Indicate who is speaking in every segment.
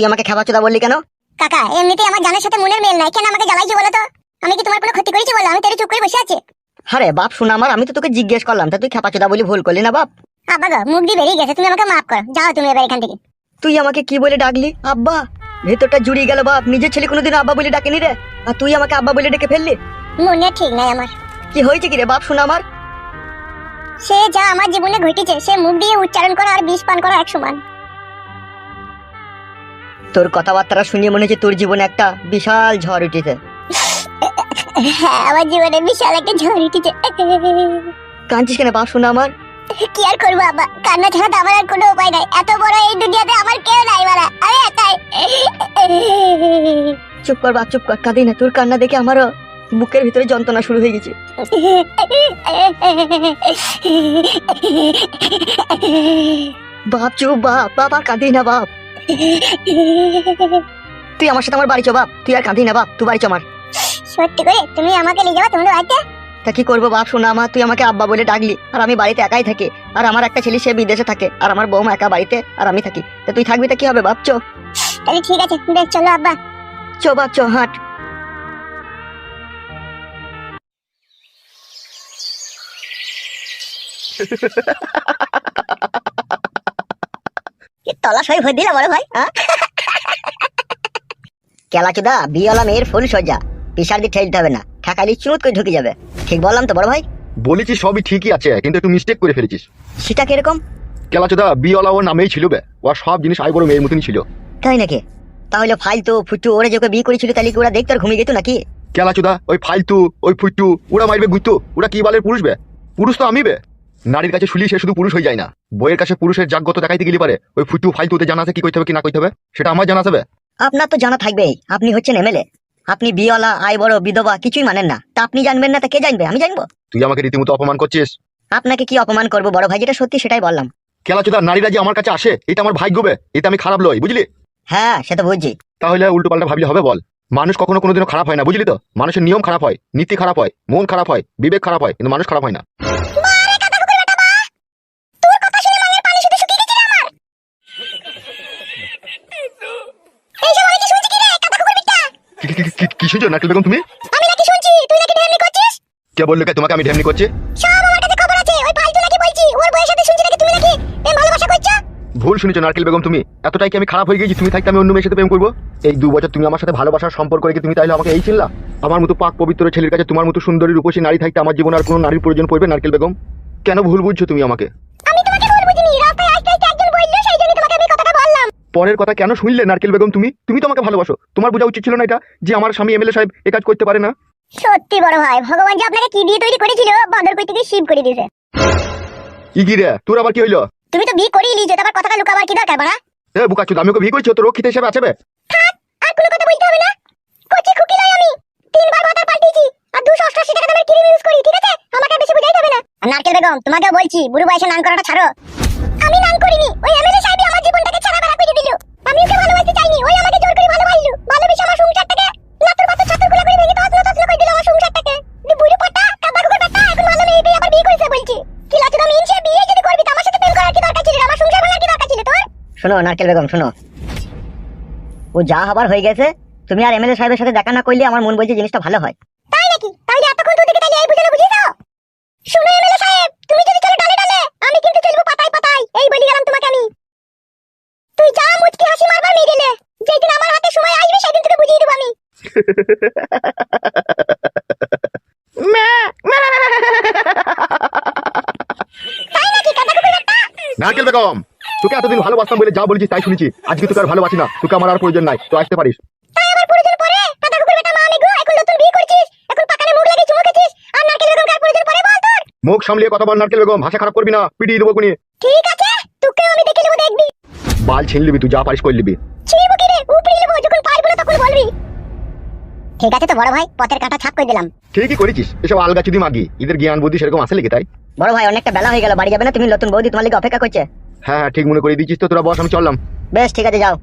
Speaker 1: তুই আমাকে খেপাচোদা বললি কেন?
Speaker 2: কাকা এমনিতেই আমার জানের সাথে মনের মেল নাই। কেন আমাকে জ্বালাইছি বলো তো? আমি কি তোমার কোনো ক্ষতি করেছি বলো? আমি তেরে চুপ করে বসে আছি।
Speaker 1: আরে বাপ শোনা আমার আমি তো তোকে জিজ্ঞেস করলাম তা তুই খেপাচোদা বলি ভুল করলি না বাপ?
Speaker 2: আব্বা গো মুখ দিয়ে বেরিয়ে গেছে তুমি আমাকে মাফ করো। যাও তুমি এবার এখান থেকে।
Speaker 1: তুই আমাকে কি বলে ডাকলি? আব্বা ভেতরটা জুড়িয়ে গেল বাপ নিজের ছেলে কোনোদিন আব্বা বলে ডাকেনি রে। আর তুই আমাকে আব্বা বলে ডেকে ফেললি?
Speaker 2: মনে ঠিক নাই আমার।
Speaker 1: কি হয়েছে কি রে বাপ শোনা আমার?
Speaker 2: সে যা আমার জীবনে ঘটেছে সে মুখ দিয়ে উচ্চারণ করা আর বিষ পান করা এক সমান।
Speaker 1: তোর কথাবার্তা শুনিয়ে মনে হচ্ছে তোর জীবনে একটা বিশাল ঝড় উঠেছে।
Speaker 2: হ্যাঁ আমার জীবনে বিশাল একটা ঝড় উঠেছে।
Speaker 1: কাঁদছিস কেন বাপ শোনা আমার।
Speaker 2: কি আর করব আব্বা কান্না ছাড়া তো আমার আর কোনো উপায় নাই। এত বড় এই দুনিয়াতে আমার কেউ নাই মারা আমি একাই।
Speaker 1: চুপ কর বাপ চুপ কর কাঁদি না। তোর কান্না দেখে আমারও বুকের ভিতরে যন্ত্রণা শুরু হয়ে গেছে। বাপ চুপ বাপ বাপ আর কাঁদি না বাপ। তুই আমার সাথে আমার বাড়ি চো বাপ। তুই আর কাঁদি না বাপ। তুই বাড়ি চো আমার।
Speaker 2: সত্যি করে? তুমি আমাকে নিয়ে যাব তোমাদের বাড়িতে?
Speaker 1: তা কি করব বাপ? শোনা আমার তুই আমাকে আব্বা বলে ডাকলি। আর আমি বাড়িতে একাই থাকি। আর আমার একটা ছেলে সে বিদেশে থাকে। আর আমার বৌমা একা বাড়িতে আর আমি থাকি। তা তুই থাকবি তা কি হবে বাপ? চো।
Speaker 2: তাহলে ঠিক আছে বেশ চলো আব্বা।
Speaker 1: চো বাপ চো হাট।
Speaker 2: তলা সই ভরে দিলে বড় ভাই
Speaker 1: কেলাচুদা বিয়েওয়ালা মেয়ের ফুল সজ্জা পিসার দিয়ে ঠেলতে হবে না। ঠেকালি চুত করে ঢুকে যাবে। ঠিক বললাম তো বড় ভাই?
Speaker 3: বলেছিস সবই ঠিকই আছে কিন্তু একটু মিস্টেক করে ফেলেছিস।
Speaker 1: সেটা কীরকম?
Speaker 3: কেলাচোদা বিওলা ওর নামেই ছিল বে। ওর সব জিনিস আই বড় মেয়ের মতনই ছিল।
Speaker 1: তাই নাকি? তাহলে ফালতু ফুটু ওরা যে বিয়ে করেছিল তাহলে কি ওরা দেখতে আর ঘুমিয়ে গেত নাকি?
Speaker 3: কেলাচোদা ওই ফালতু ওই ফুট্টু ওরা মারবে গুইতো ওরা কি বলে পুরুষ বে? পুরুষ তো আমি বে। নারীর কাছে শুলি সে শুধু পুরুষ হয়ে যায় না। বইয়ের কাছে পুরুষের জাগ্যত দেখাইতে গেলে পারে। ওই ফুটু ফালতুতে জানা আছে কি করতে হবে কি না করতে হবে? সেটা আমার জানা আছে বে।
Speaker 1: আপনার তো জানা থাকবেই। আপনি হচ্ছেন এমএলএ আপনি বিয়েওয়ালা আয় বড় বিধবা কিছুই মানেন না। তা আপনি জানবেন না তা কে জানবে? আমি জানব।
Speaker 3: তুই আমাকে রীতিমতো অপমান করছিস?
Speaker 1: আপনাকে কি অপমান করব বড় ভাই? যেটা সত্যি সেটাই বললাম।
Speaker 3: কেলাচোদা নারীরা যে আমার কাছে আসে এটা আমার ভাগ্য বে। এটা আমি খারাপ লই বুঝলি?
Speaker 1: হ্যাঁ সে তো বুঝছি।
Speaker 3: তাহলে উল্টো পাল্টা ভাবলে হবে বল। মানুষ কখনো কোনোদিনও খারাপ হয় না বুঝলি তো? মানুষের নিয়ম খারাপ হয় নীতি খারাপ হয় মন খারাপ হয় বিবেক খারাপ হয় কিন্তু মানুষ খারাপ হয় না।
Speaker 2: কি- শুনছো?
Speaker 3: নারকেল বেগম তুমি?
Speaker 2: আমি নাকি শুনছি। তুই নাকি ঢেমনি করছিস?
Speaker 3: কে বলল কে? তোমাকে আমি ঢেমনি করছি?
Speaker 2: সব আমার কাছে খবর আছে। ওই ফালতু নাকি বলছি? ওর বউয়ের সাথে শুনছি নাকি তুমি নাকি? প্রেম ভালোবাসা করছ?
Speaker 3: ভুল শুনেছো নারকেল বেগম তুমি। এতটাই কি আমি খারাপ হয়ে গেছি? তুমি থাকতে আমি অন্য মেয়ের সাথে প্রেম করব? এই দু বছর তুমি আমার সাথে ভালোবাসার সম্পর্ক রেখে তুমি তাহলে আমাকে এই চিনলা? আমার মতো পাক পবিত্র ছেলের কাছে তোমার মতো সুন্দরী রূপসী নারী থাকতে আমার জীবনে আর কোনো নারীর প্রয়োজন পড়বে নারকেল বেগম? কেন ভুল বুঝছ তুমি আমাকে? পরের কথা কেন শুনলে নারকেল বেগম তুমি? তুমি তো আমাকে ভালোবাসো। তোমার বোঝা উচিত ছিল না এটা যে আমার স্বামী এমএলএ সাহেব এ কাজ করতে পারে না।
Speaker 2: সত্যি বড় ভাই ভগবান যে আপনাকে কি দিয়ে তৈরি করেছিল বাদর কই থেকে শিব করে দিয়েছে।
Speaker 3: ইগি রে তোর আবার কি হইল?
Speaker 2: তুমি তো বিয়ে করেই লিছো তারপর কথাটা লুকাবার কি দরকার বাড়া?
Speaker 3: এ বুকাচ্ছু আমি ওকে বিয়ে করছি তো রক্ষিত হিসেবে আছে বে।
Speaker 2: আর কোনো কথা বলতে হবে না। কচি খুকি নয় আমি। তিনবার মাথা পাল্টিয়েছি আর দুশো অষ্টাশি টাকা দামের ক্রিম ইউজ করি ঠিক আছে? আমাকে বেশি বুঝাইতে হবে না। নারকেল বেগম তোমাকে বলছি বুড়ো বয়সে নান করাটা ছাড়ো। আমি নান করিনি ওই এমএলএ সাহেবই আমার জীবনটাকে আমি ওকে ভালোবাসতে চাইনি, ওই আমাকে জোর করে ভালোবাসলো। ভালোবেসে আমার সংসারটাকে করে ভেঙে করে দিল আমার সংসারটাকে। বুড়ো এখন ভালো মেয়ে পেয়ে আবার বিয়ে বলছি। কি ইনসে বিয়ে যদি করবি আমার সাথে প্রেম করার কি দরকার ছিল আমার সংসার ভাঙার কি দরকার ছিল তোর?
Speaker 1: শোনো, নারকেল বেগম, শোনো। ও যা হবার হয়ে গেছে, তুমি আর এমএলএ সাহেবের সাথে দেখা না করলে আমার মন বলছে জিনিসটা ভালো হয়
Speaker 2: তাই নাকি তাহলে এতক্ষণ তো দিকে তাহলে এই বুঝে বুঝিয়ে দাও শুনো এমএলএ সাহেব তুমি যদি চলো ডালে ডালে আমি কিন্তু চলবো পাতায় পাতায় এই বলি গেলাম তোমাকে আমি তুই যা মুচকি হাসি মারবার মেয়ে গেলে যেদিন আমার হাতে সময় আসবে সেদিন তোকে বুঝিয়ে দেবো আমি তাই নাকি কাদা কুকুর একটা
Speaker 3: নারকেল বেগম তোকে এতদিন ভালোবাসতাম বলে যা বলেছিস তাই শুনেছি। আজকে তোকে আর ভালোবাসি না। তোকে আমার আর প্রয়োজন নাই। তো আসতে পারিস।
Speaker 2: মুখ
Speaker 3: সামলিয়ে কথা বল নারকেল বেগম। ভাষা খারাপ করবি না। পিটিয়ে দেবো কোনি
Speaker 2: ঠিক আছে তোকেও আমি দেখে নেব দেখবি।
Speaker 3: বাল ছিন লিবি তুই যা পারিস করে লিবি
Speaker 2: ঠিক আছে তো বড় ভাই পথের কাঁটা ছাপ করে দিলাম?
Speaker 3: ঠিকই করেছিস এসব আলগা চুদি মাগি এদের জ্ঞান বুদ্ধি সেরকম আসে লেগে তাই।
Speaker 1: বড় ভাই অনেকটা বেলা হয়ে গেল বাড়ি যাবে না? তুমি নতুন বৌদি তোমার লিগে অপেক্ষা করছে।
Speaker 3: হ্যাঁ হ্যাঁ ঠিক মনে করে দিচ্ছিস তো তোরা বস আমি চললাম।
Speaker 1: বেশ ঠিক আছে যাও।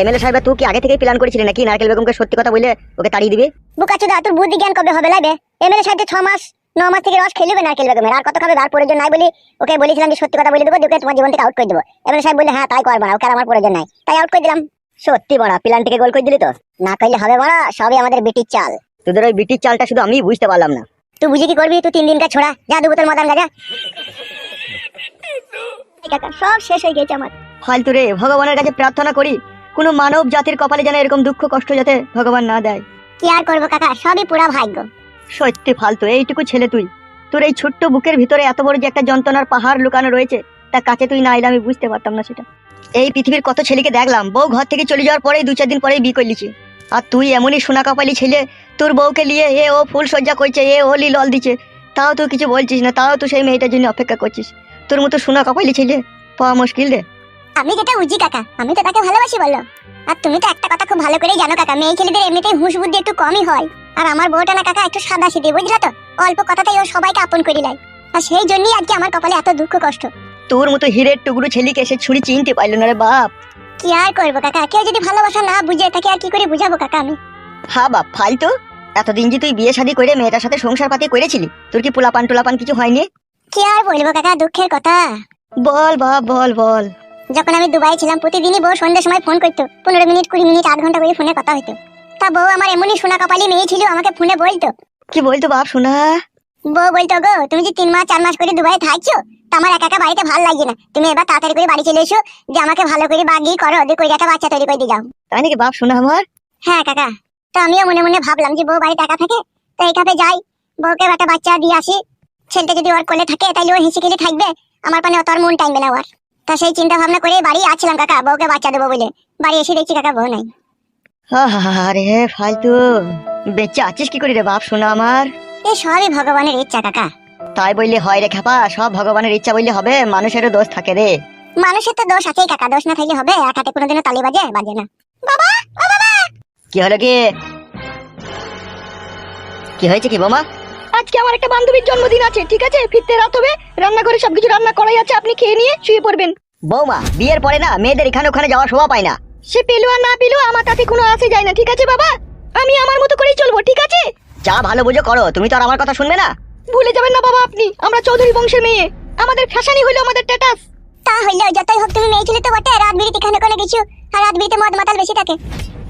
Speaker 1: এমএলএ সাহেব তুই কি আগে থেকেই প্ল্যান করেছিলি নাকি নারকেল বেগমকে সত্যি কথা বলে ওকে তাড়িয়ে দিবি?
Speaker 2: বুকাচুদা তোর বুদ্ধি জ্ঞান কবে হবে লাইবে? এমএলএ সাহেব ছ মাস ন মাস থেকে রস খেলবে নারকেল বেগমের আর কত খাবে আর প্রয়োজন নাই বলি ওকে বলেছিলাম যে সত্যি কথা বলে দেবো ওকে তোমার জীবন থেকে আউট করে দেবো। এবার সাহেব বললে হ্যাঁ তাই করব না ওকে আর আমার প্রয়োজন নাই। তাই আউট করে দিলাম। সত্যি বড়া প্ল্যানটিকে গোল করে দিলি তো? না করলে হবে বড়া সবই আমাদের বিটির চাল।
Speaker 1: তোদের ওই বিটির চালটা শুধু আমি বুঝতে পারলাম না।
Speaker 2: তুই বুঝি কি করবি? তুই তিন দিনকার ছোড়া। যা দু বোতল মদান গাজা। কাকা সব শেষ হয়ে গেছে আমার।
Speaker 1: ফালতু রে ভগবানের কাছে প্রার্থনা করি কোনো মানব জাতির কপালে যেন এরকম দুঃখ কষ্ট যাতে ভগবান না দেয়।
Speaker 2: কি আর করব কাকা? সবই পুরা ভাগ্য।
Speaker 1: সত্যি ফালতু এইটুকু ছেলে তুই। তোর এই ছোট্ট বুকের ভিতরে এত বড় যে একটা যন্ত্রণার পাহাড় লুকানো রয়েছে তা কাছে তুই না এলে আমি বুঝতে পারতাম না সেটা। এই পৃথিবীর কত ছেলেকে দেখলাম? বউ ঘর থেকে চলে যাওয়ার পরেই দু চার দিন পরেই বিয়ে করলিছি আর তুই এমনই সোনা কপালি ছেলে, তোর বউকে নিয়ে এ ও ফুল সজ্জা করছে এ ও লিলল দিচ্ছে। তাও তুই কিছু বলছিস না, তাও তুই সেই মেয়েটার জন্য অপেক্ষা করছিস। তোর মতো সোনা কপালি ছেলে, পাওয়া মুশকিল রে।
Speaker 2: আমি যেটা বুঝি কাকা, আমি তো তাকে ভালোবাসি বলল আর তুমি তো একটা কথা খুব ভালো করেই জানো কাকা, মেয়ে ছেলেদের এমনিতেই হুঁশ বুদ্ধি একটু কমই হয়। আর আমার বউটা না কাকা, একটু সাদা সিধে বুঝলা তো? অল্প কথাতেই ও সবাইকে আপন করে লাই আর সেই জন্যই আজকে আমার কপালে এত দুঃখ কষ্ট।
Speaker 1: তোর মতো হিরের টুকরো ছেলেকে এসে ছুরি চিনতে পারল না রে বাপ।
Speaker 2: কি আর করব কাকা? কেউ যদি ভালোবাসা না বুঝে তাকে আর কি করে বুঝাবো কাকা আমি?
Speaker 1: হা বাপ ফালতু। এতদিন যে তুই বিয়ে শাদী করে মেয়েটার সাথে সংসার পাতি করেছিলি তোর কি পোলাপান টোলাপান কিছু হয়নি?
Speaker 2: কি আর বলব কাকা দুঃখের কথা।
Speaker 1: বল বাপ বল বল।
Speaker 2: যখন আমি দুবাই ছিলাম প্রতিদিনই বউ সন্ধ্যের সময় ফোন করতো। পনেরো মিনিট কুড়ি মিনিট আধ ঘণ্টা করে ফোনে কথা হতো তা বউ আমার এমনই সোনা কপালি মেয়ে ছিল আমাকে ফোনে বলতো।
Speaker 1: কি বলতো বাপ শোনা
Speaker 2: বউ বলতো গো তুমি যে তিন মাস চার মাস করে দুবাই থাকছো আমার একা একা বাড়িতে ভালো লাগছে না। তুমি এবার তাড়াতাড়ি করে বাড়ি চলে এসো যে আমাকে ভালো করে বাগিয়ে করো ওদের করে একটা বাচ্চা তৈরি করে দিয়ে যাও।
Speaker 1: তাই নাকি বাপ শোনা আমার?
Speaker 2: হ্যাঁ কাকা। তো আমিও মনে মনে ভাবলাম যে বউ বাড়িতে একা থাকে তো এই কাপে যাই। বউকে একটা বাচ্চা দিয়ে আসি। ছেলেটা যদি ওর কোলে থাকে তাহলে ও হেসে খেলে থাকবে। আমার পানে অত আর মন টাইমবে না ওর। তা সেই চিন্তা ভাবনা করে বাড়ি আসছিলাম কাকা। বউকে বাচ্চা দেবো বলে। বাড়ি এসে দেখছি কাকা বউ নাই।
Speaker 1: আরে ফালতু। বেঁচে আছিস কি করি রে বাপ শোনা আমার?
Speaker 2: এই সবই ভগবানের ইচ্ছা কাকা।
Speaker 1: তাই বললে হয় রে খেপা সব ভগবানের ইচ্ছা বললে হবে মানুষেরও দোষ থাকে রে।
Speaker 2: মানুষের তো দোষ আছেই কাকা দোষ না থাকলে হবে এক হাতে কোনোদিনও তালি বাজে? বাজে না। বাবা ও বাবা!
Speaker 1: কি হলো কি? কি হয়েছে কি বোমা?
Speaker 4: আজকে আমার একটা বান্ধবীর জন্মদিন আছে ঠিক আছে? ফিরতে রাত হবে রান্নাঘরে সবকিছু রান্না করাই আছে আপনি খেয়ে নিয়ে শুয়ে পড়বেন।
Speaker 1: বৌমা বিয়ের পরে না মেয়েদের এখানে ওখানে যাওয়ার শোভা পায় না।
Speaker 4: সে পেল আর না পেল আমার তাতে কোনো আসে যায় না ঠিক আছে বাবা? আমি আমার মতো করেই চলবো ঠিক আছে?
Speaker 1: যা ভালো বুঝো করো তুমি তো আর আমার কথা শুনবে না।
Speaker 4: ভুলে যাবেন না বাবা আপনি। আমরা চৌধুরী বংশের মেয়ে। আমাদের ফ্যাশনই হলো আমাদের স্ট্যাটাস
Speaker 2: তা হইল যতই হোক তুমি মেয়ে ছেলে তো বটে রাত বিরিতে এখানে কোনো কিছু? আর রাত বিরিতে মদ মাতাল বেশি থাকে।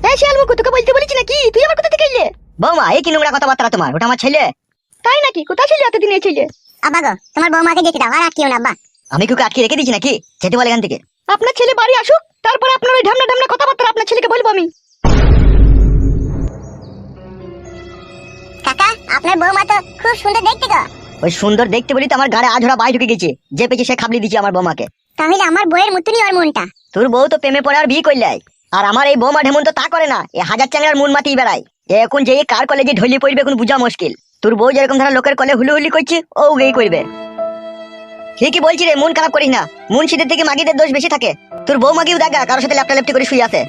Speaker 4: হ্যাঁ শিয়াল মুখ তোকে বলতে বলেছি নাকি? তুই আমার কোথা থেকে এলে?
Speaker 1: বৌমা এই কি নোংরা কথাবার্তা তোমার? ওটা আমার ছেলে।
Speaker 4: তাই নাকি? কোথায় ছিল এতদিন এই ছেলে?
Speaker 2: আব্বা গো তোমার বৌমাকে যেতে দাও আর আটকিও না আব্বা।
Speaker 1: আমি কুকে আটকে রেখে দিয়েছি নাকি? যেতে বলে এখান থেকে।
Speaker 4: আপনার ছেলে বাড়ি আসুক তারপর আপনার ওই ঢামনা ঢামনা কথাবার্তা আপনার ছেলেকে বলব আমি।
Speaker 2: কাকা আপনার বৌমা তো খুব সুন্দর দেখতে গো।
Speaker 1: ওই সুন্দর দেখতে বলি তো আমার গাড়ে আঝরা বাই ঢুকে গেছে। যে পেয়েছে সে খাবলি আমার বৌমাকে।
Speaker 2: তাহলে আমার বইয়ের মতনই ওর মনটা।
Speaker 1: তোর বউ তো প্রেমে পড়ে আর বিয়ে করলে আর আমার এই বৌমা ঢেমন তো তা করে না এ হাজার চ্যাংড়ার মন মাতি বেড়ায়। এখন যে কার কলেজে ঢলি পড়বে এখন বুঝা মুশকিল। তোর বউ যেরকম ধরা লোকের কলে হুলু হুলি করছে ও গেই করবে। ঠিকই বলছি রে মন খারাপ করিস না। মুন্সিদের থেকে মাগিদের দোষ বেশি থাকে। তোর বউ মাগিও দেখা কারোর সাথে ল্যাপটা ল্যাপটি করে শুয়ে আছে।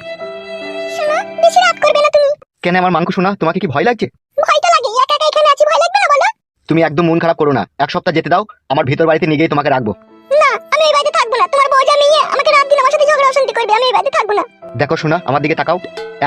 Speaker 2: শোনো বেশি রাত করবে না তুমি।
Speaker 3: কেন আমার মাংস শোনা তোমাকে কি ভয় লাগছে? তুমি একদম মন খারাপ করো না। এক সপ্তাহ যেতে দাও আমার ভিতর বাড়িতে নিয়ে গিয়ে তোমাকে রাখব।
Speaker 2: না আমি এই বাড়িতে থাকব না। তোমার বউ যা মেয়ে আমাকে রাত দিন আমার সাথে ঝগড়া অশান্তি করবে আমি এই বাড়িতে থাকব না।
Speaker 3: দেখো শোনা আমার দিকে তাকাও।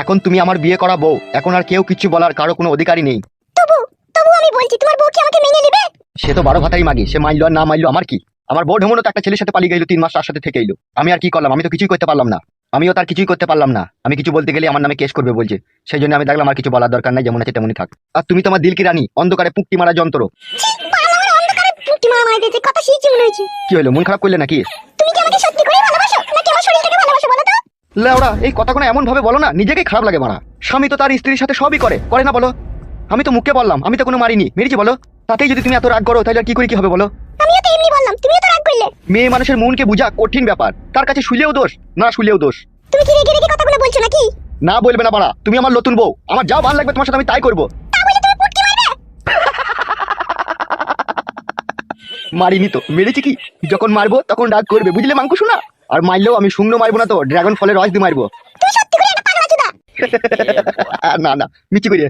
Speaker 3: এখন তুমি আমার বিয়ে করা বউ। এখন আর কেউ কিছু বলার কারও কোনো অধিকারই নেই।
Speaker 2: তবু তবু আমি বলছি তোমার বউ কি আমাকে মেনে নেবে?
Speaker 3: সে তো বারো ভাতাই মাগি সে মাইলো আর না মাইলো আমার কি? আমার বউ ঢেমনও তো একটা ছেলের সাথে পালিয়ে গেল তিন মাস তার সাথে থেকে এলো। আমি আর কি করলাম? আমি তো কিছুই করতে পারলাম না। আমিও তার কিছুই করতে পারলাম না। আমি কিছু বলতে গেলে আমার নামে কেস করবে বলছে। সেই জন্য আমি দেখলাম আর কিছু বলার দরকার নাই যেমন আছে তেমনই থাক। আর তুমি তোমার দিলকি রানী অন্ধকারে পুকটি মারা যন্ত্র কি হলো মন খারাপ করলে নাকি? লেওড়া এই কথাগুলো এমন ভাবে বলো না নিজেকেই খারাপ লাগে মারা। স্বামী তো তার স্ত্রীর সাথে সবই করে করে না বলো? আমি তো মুখে বললাম আমি তো কোনো মারিনি। মেরেছি বলো? তাতেই যদি তুমি এত রাগ করো তাহলে আর কি করে কি হবে বলো?
Speaker 2: আমিও তো এমনি বললাম তুমিও তো রাগ করলে।
Speaker 3: মেয়ে মানুষের মনকে বোঝা কঠিন ব্যাপার। তার কাছে শুলেও দোষ না শুলেও দোষ।
Speaker 2: তুমি কি রেগে রেগে কথাগুলো বলছো নাকি?
Speaker 3: না বলবে না পাড়া তুমি আমার নতুন বউ। আমার যা ভালো লাগবে তোমার সাথে আমি তাই করব। মারিনি তো মেরেছি কি? যখন মারবো তখন রাগ করবে বুঝলে মাংকু শোনা আর মারলেও আমি শুকনো মারবো না তো ড্রাগন ফলের রস দিয়ে মারবো। না না মিচি করিয়ে।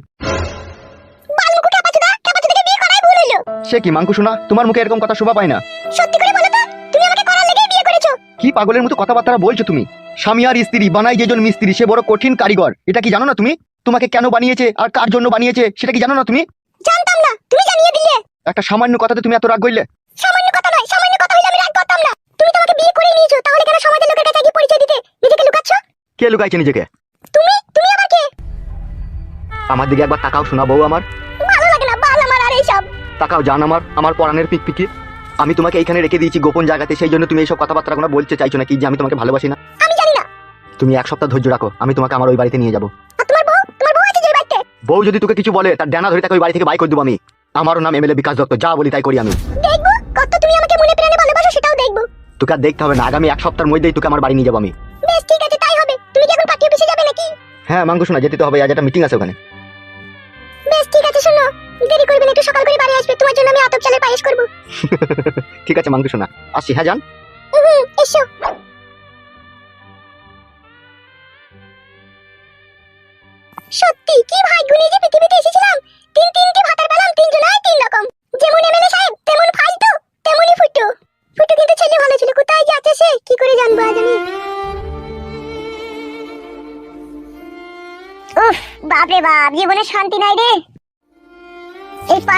Speaker 3: সে কি মাংকু শোনা? তোমার মুখে এরকম কথা শোভা পায় না।
Speaker 2: সত্যি করে বলো তো তুমি আমাকে করার লেগেই বিয়ে করেছ।
Speaker 3: কি পাগলের মতো কথাবার্তা বলছো তুমি? স্বামী আর স্ত্রী বানাই যেজন মিস্ত্রি সে বড় কঠিন কারিগর। এটা কি জানো না তুমি? তোমাকে কেন বানিয়েছে আর কার জন্য বানিয়েছে সেটা কি জানো না তুমি?
Speaker 2: জানতাম না তুমি জানিয়ে দিলে।
Speaker 3: একটা সামান্য কথাতে তুমি এত রাগ করলে?
Speaker 2: সামান্য কথা নয় সামান্য কথা হইলে আমি রাগ করতাম না। তুমি তো আমাকে বিয়ে করে নিয়েছো তাহলে কেন সমাজের লোকের কাছে গিয়ে পরিচয় দিতে? নিজেকে লুকাচ্ছ?
Speaker 3: কে লুকাইছে নিজেকে?
Speaker 2: তুমি? তুমি আবার কে?
Speaker 3: আমার দিকে একবার তাকাও শোনা বউ আমার।
Speaker 2: ভালো লাগে না বাল আমার আর এইসব।
Speaker 3: তাকাও জান আমার আমার পরাণের পিকপিকি। আমি তোমাকে এইখানে রেখে দিয়েছি গোপন জায়গাতে সেই জন্য তুমি এইসব কথাবার্তা কোনো বলতে চাইছো নাকি যে আমি তোমাকে ভালোবাসি না?
Speaker 2: আমি জানি না।
Speaker 3: তুমি এক সপ্তাহ ধৈর্য রাখো আমি তোমাকে আমার ওই বাড়িতে নিয়ে যাব।
Speaker 2: বউ?
Speaker 3: যদি তোকে কিছু বলে তার ডানা ধরে তাকে ওই বাড়ি থেকে বাই করে দেবো আমি। আমারও নাম এমএলএ বিকাশ দত্ত যা বলি তাই করি আমি।
Speaker 2: দেখব? কত তুমি আমাকে মনে প্রাণে ভালোবাসো সেটাও দেখব।
Speaker 3: তোকে আর দেখতে হবে না আগামী এক সপ্তাহের মধ্যেই তোকে আমার বাড়ি নিয়ে যাব আমি।
Speaker 2: বেশ ঠিক আছে তাই হবে। তুমি কি এখন পার্টি অফিসে যাবে নাকি?
Speaker 3: হ্যাঁ মাঙ্গ শোনা যেতে তো হবে আজ একটা মিটিং আছে ওখানে।
Speaker 2: বেশ ঠিক আছে শোনো। দেরি করবে না একটু সকাল করে বাড়ি আসবে। তোমার জন্য আমি আতপ চালের পায়েস করব।
Speaker 3: ঠিক আছে মাঙ্গ শোনা। আসি হ্যাঁ জান
Speaker 2: হুম এসো। সত্যি কি ভাগ্য নিয়ে যে পৃথিবীতে এসেছিলাম। তিন তিনটে ভাতার পেলাম তিনজনাই তিন রকম। যেমন এমএলএ সাহেব তেমন ফালতু তেমনই ফুটু। ফুটু কিন্তু ছেলে ভালো ছিল কোথায় যাচ্ছে সে? কি করে জানব আজ আমি? উফ বাপরে বাপ জীবনে শান্তি নাই রে।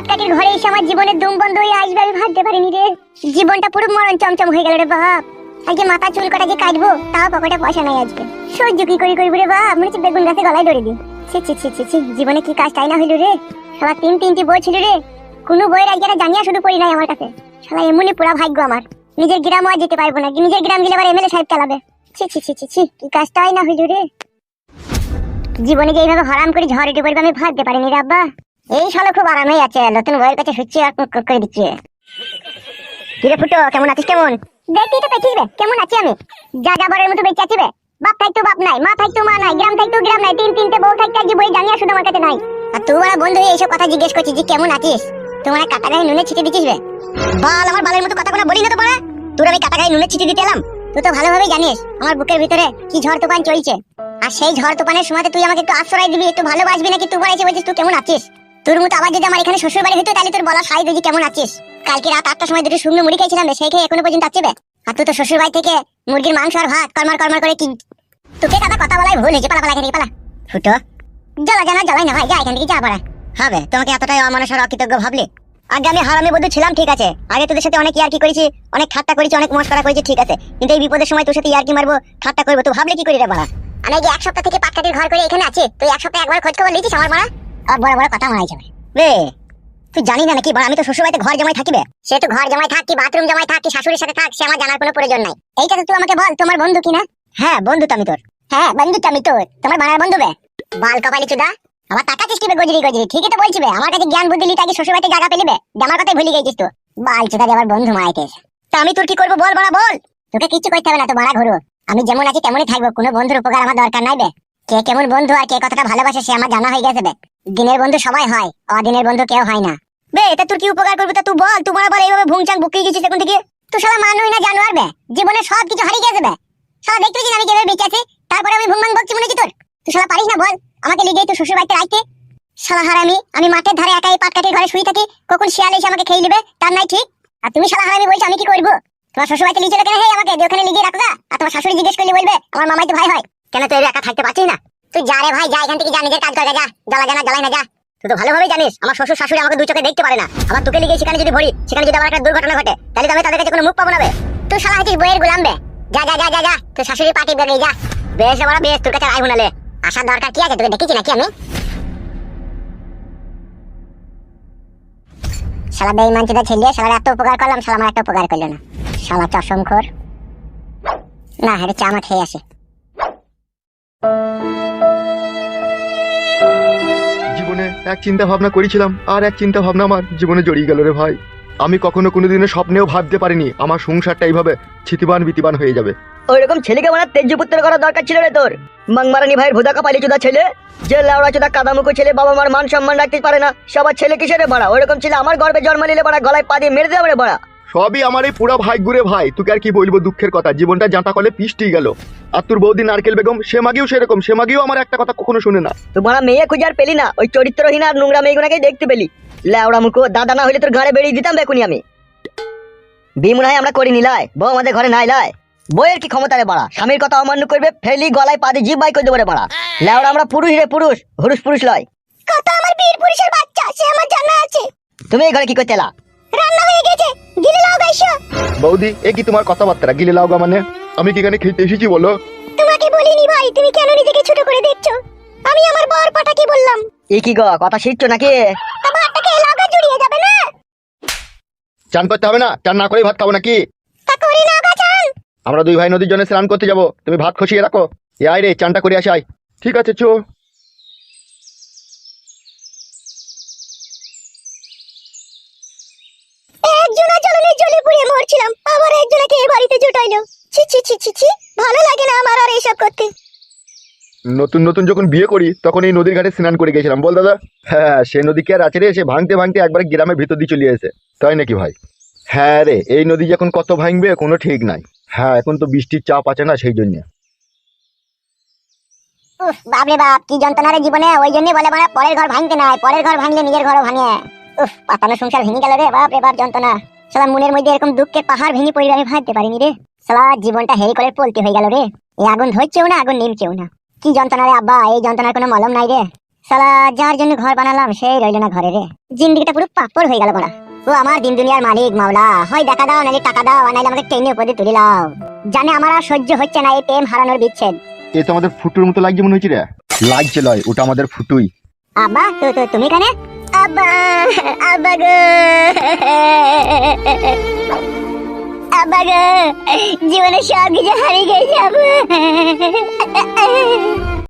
Speaker 2: ঘরে এসে আমার জীবনের দুম বন্ধ হয়ে আসবে, আমি ভাবতে পারিনি রে। জীবনটা পুরো মরণ চমচম হয়ে গেল রে বাপ। আজকে মাথা চুল কাটা যে কাটবো, তাও পকেটে পয়সা নাই আজকে। সহ্য কি করি করি রে বাপ? মনে হচ্ছে বেগুন গাছে গলায় ধরে দিই। ছি ছি ছি ছি ছি, জীবনে কি কাজটাই না হইল রে? সারা তিন তিনটি বই ছিল রে। কোনো বইয়ের আজকে জানিয়া শুধু পড়ি নাই আমার কাছে। সারা এমনই পুরা ভাগ্য আমার। নিজের গ্রামও আর যেতে পারব না। নিজের গ্রাম গেলে আবার এমএলএ সাহেব চালাবে। ছি ছি ছি ছি ছি, কি কাজটাই না হইল রে? জীবনে যে এইভাবে হরাম করে ঝড় উঠে পড়বে আমি ভাবতে পারিনি রে আব্বা। এই শালা খুব আরামেই আছে নতুন বইয়ের কাছে শুচ্ছি আর করে দিচ্ছে। কিরে ফুটো কেমন আছিস কেমন? দেখতেই তো পেয়েছিস বে, কেমন আছি আমি? যা যাবারের মতো বেঁচে আছি বে। বাপ থাকতো বাপ নাই মা থাকতো মা নাই গ্রাম থাকতো গ্রাম নাই তিন তিনটে বউ থাকতে আজকে বই জানিয়া শুধু আমার কাছে নাই। আর তুই বড় বন্ধু এইসব কথা জিজ্ঞেস করছিস যে কেমন আছিস? তোমার কাটা গায়ে নুনে ছিটে দিচ্ছিস বে? বাল আমার বালের মতো কথা কোনো বলি না তো বড়া তোর আমি কাটা গায়ে নুনে ছিটে দিতে এলাম। তুই তো ভালোভাবেই জানিস আমার বুকের ভিতরে কি ঝড় তুফান চলছে। আর সেই ঝড় তুফানের সময় তুই আমাকে একটু আশ্রয় দিবি একটু ভালোবাসবি নাকি তুই বলছিস তুই কেমন আছিস? তোর মতো আবার যদি আমার এখানে শ্বশুর বাড়ি হতো তাহলে তোর বলা সাই দিদি কেমন আছিস? কালকে রাত আটটার সময় দুটো শুকনো মুড়ি খেয়েছিলাম সেই খেয়ে এখনও পর্যন্ত বে? আর তুই তো শ্বশুর বাড়ি থেকে মুরগির মাংস আর ভাত কর্মার কর্মার করে কি তোকে কথা কথা বলাই ভুল হয়েছে পালা পালা পালা। ফুটো। জ্বালা জানা জ্বালাই না ভাই যা এখান থেকে যা পড়া হবে তোমাকে এতটাই অমানুষ আর অকৃতজ্ঞ ভাবলে। আগে আমি হারামি বন্ধু ছিলাম ঠিক আছে। আগে তোদের সাথে অনেক ইয়ার্কি করেছি অনেক ঠাট্টা করেছি অনেক মস্করা করেছি ঠিক আছে। কিন্তু এই বিপদের সময় তোর সাথে ইয়ার্কি মারবো ঠাট্টা করব তো ভাবলে কি করি রে বাড়া আমি এক সপ্তাহ থেকে পাটকাটির ঘর করে এখানে আছে তুই এক সপ্তাহ একবার খোঁজ খবর লিখিস আমার মারা আর বড় বড় কথা মারাই রে তুই জানি না নাকি? আমি তো শ্বশুর বাড়িতে ঘর জামাই থাকিবে সে তো ঘর জামাই থাক কি বাথরুম জামাই থাক কি শাশুড়ির সাথে থাক, সে আমার জানার কোনো প্রয়োজন নাই। এইটা তো তুই আমাকে বল, তোমার বন্ধু কি না হ্যাঁ বন্ধু তো আমি তোর। হ্যাঁ বন্ধু তো আমি তোর। তোমার বানার বন্ধু বে। বাল কপালি চুদা। আমার টাকা চিস্তিবে গজরি গজরি? ঠিকই তো বলছি বে, আমার কাছে জ্ঞান বুদ্ধি লিতে আগে শ্বশুর বাড়িতে জায়গা পেলিবে আমার কথাই ভুলে গেছিস তো। বাল চুদা আমার বন্ধু মাইতে তা আমি তোর কি করব বল বড়া, বল। তোকে কিচ্ছু করতে হবে না তো মারা ঘুরো আমি যেমন আছি তেমনই থাকব, কোনো বন্ধুর উপকার আমার দরকার নাই বে। কে কেমন বন্ধু আর কে কতটা ভালোবাসে সে আমার জানা হয়ে গেছে বে। দিনের বন্ধু সবাই হয়, অদিনের বন্ধু কেউ হয় না। বে, এটা তোর কি উপকার করবে তা তুই বল তোমার আবার এইভাবে ভুংচাং বুকিয়ে গেছিস এখন থেকে। তুই শালা মানুই না জানোয়ার বে, জীবনে সব কিছু হারিয়ে গেছে বে। শালা দেখতে পেয়েছিস আমি কীভাবে বেঁচে আছি? তারপরে আমি ভুংবাং বকছি মনে কি তোর। তুই শালা পারিস না বল, আমাকে লিগে তুই শ্বশুর বাড়িতে রাখতে শালা হারামি, আমি মাঠের ধারে একাই পাটকাঠির ঘরে শুয়ে থাকি, কখন শিয়াল এসে আমাকে খেয়ে নেবে, তার নাই ঠিক। আর তুমি শালা হারামি বলছো আমি কি করব? তোমার শ্বশুর বাড়িতে লিচে কেন হে আমাকে? যে ওখানে লিগিয়ে রাখবা আর তোমার শাশুড়ি জিজ্ঞেস করলে বলবে, আমার মামাই তো ভাই হয়। কেন তুই একা থাকতে পারছিস না? তুই যা রে ভাই, যা এখান থেকে যা, নিজের কাজ করে, যা জ্বালা জানা, জ্বালাই না, যা। তুই তো ভালোভাবেই জানিস, আমার শ্বশুর, শাশুড়ি আমাকে দুই চোখে দেখতে পারে না। আমার তোকে লিগে সেখানে যদি ভরি, সেখানে যদি আমার একটা দুর্ঘটনা ঘটে, তাহলে আমি তাদের কাছে কোনো মুখ পাবো না তুই শালা হচ্ছিস বইয়ের গোলাম বে। যা যা যা যা যা তুই শাশুড়ির পার্টি বেরিয়ে যা। বেশ আমার বেশ, তোর কাছে আইবো নালে আসার দরকার কি আছে, তোকে দেখেছি নাকি আমি? শালা বেইমান চিন্তা ছেলে, শালার এত উপকার করলাম, শালা আমার একটা উপকার করল না। শালা চশমখোর। না হেরে চা আমার খেয়ে আসে।
Speaker 3: এক চিন্তা ভাবনা করেছিলাম, আর এক চিন্তা ভাবনা আমার জীবনে জড়িয়ে গেল রে ভাই। আমি কখনো কোনোদিনও স্বপ্নেও ভাবতে পারিনি, আমার সংসারটা এইভাবে ছিতিবান বিতিবান হয়ে যাবে।
Speaker 1: ওইরকম ছেলেকে মানে তেজপুত্র করার দরকার ছিল রে তোর। মাংমারানি ভাইয়ের ভোদা কাপালি চোদা ছেলে, যে লাউড়া চোদা কাদামুখো ছেলে বাবা মার মান সম্মান রাখতে পারে না, সবার ছেলে কিসের বাড়া? ওইরকম ছেলে আমার গর্বে জন্ম নিলে বাড়া, গলায় পা দিয়ে মেরে দেবে বাড়া।
Speaker 3: সবই আমার এই পুরা ঘুরে ভাই। তোকে আর কি বলব দুঃখের কথা? জীবনটা জাঁটা কলে পিষ্টি গেল। আর তোর বৌদি নারকেল বেগম সে মাগিও সেরকম সে মাগিও আমার একটা কথা কখনো শুনে না।
Speaker 1: তোমার মেয়ে খুঁজে আর পেলি না ওই চরিত্রহীন আর নোংরা মেয়েগুনাকেই দেখতে পেলি। লেওড়া মুখো দাদা না হইলে তোর ঘরে বেরিয়ে দিতাম বেকুনি আমি। বিমুন হয় আমরা করি নিলাই বউ আমাদের ঘরে নাই লাই। বইয়ের কি ক্ষমতা রে বাড়া? স্বামীর কথা অমান্য করবে ফেলি গলায় পাদি জিভ বাই করে দেবো রে বাড়া। লেওড়া আমরা পুরুষ রে পুরুষ হুরুষ পুরুষ লয়
Speaker 2: কত আমার বীর পুরুষের বাচ্চা সে আমার জানা আছে।
Speaker 1: তুমি এই ঘরে কি করতে এলা?
Speaker 2: রান্না হয়ে গেছে। গিলে লাও গাইছো
Speaker 3: বৌদি এ কি তোমার কথাবার্তা গিলে লাও গা মানে? আমি কি এখানে খেতে এসেছি বলো?
Speaker 2: তোমাকে বলিনি ভাই তুমি কেন নিজেকে ছোট করে দেখছ? আমি আমার বর পাটাকে বললাম।
Speaker 1: এই কি গো কথা শিখছো নাকি?
Speaker 2: তা ভাতটাকে লাগা জুড়িয়ে যাবে না?
Speaker 3: চান করতে হবে না? চান না করেই ভাত খাব নাকি?
Speaker 2: তা করি না গাছান
Speaker 3: আমরা দুই ভাই নদীর জন্য স্নান করতে যাব। তুমি ভাত খসিয়ে রাখো। এ আয় রে চানটা করে আসাই ঠিক আছে চো।
Speaker 2: একজনা জ্বলনে জ্বলে পুড়ে মরছিলাম। আবার একজনাকে এ বাড়িতে জুটাইলো। ছি ছি ছি ছি ছি ভালো লাগে না আমার আর এইসব করতে।
Speaker 3: নতুন নতুন যখন বিয়ে করি তখন এই নদীর ঘাটে স্নান করে গেছিলাম। বল দাদা? হ্যাঁ সে নদী কি আর আছে রে? সে ভাঙতে ভাঙতে একবার গ্রামের ভিতর দিয়ে চলে এসে তাই নাকি ভাই? হ্যাঁ রে এই নদী যখন কত ভাঙবে কোনো ঠিক নাই। হ্যাঁ এখন তো বৃষ্টির চাপ আছে না সেই জন্য।
Speaker 2: বাপরে বাপ কি যন্ত্রণারে জীবনে। ওই জন্য বলে মানে পরের ঘর ভাঙতে নাই পরের ঘর ভাঙলে নিজের ঘরও ভাঙে। পাতানো সংসার ভেঙে গেল রে বাপ রে বাপ যন্ত্রণা। সালা মনের মধ্যে এরকম দুঃখের পাহাড় ভেঙে পড়ে আমি ভাবতে পারিনি রে। সালা জীবনটা হেই করে পলতে হয়ে গেল রে। এই আগুন ধরছেও না আগুন নিমছেও না। কি যন্ত্রণা রে আব্বা এই যন্ত্রণার কোনো মলম নাই রে। সালা যার জন্য ঘর বানালাম সেই রইল না ঘরে রে। জিন্দিগিটা পুরো পাপড় হয়ে গেল বড়া ও আমার দিন দুনিয়ার মালিক মাওলা হয় দেখা দাও নাহলে টাকা দাও নাহলে আমাকে টেনে উপরে তুলে লাও জানে আমার আর সহ্য হচ্ছে না এই প্রেম হারানোর বিচ্ছেদ।
Speaker 3: এ তো আমাদের ফুটুর মতো লাগছে মনে হচ্ছে রে। লাগছে লয় ওটা আমাদের ফুটুই।
Speaker 2: আব্বা তো তুমি কানে আব্বা আব্বা গো আব্বা গো জীবনে সব কিছু হারিয়ে গেছে আব্বা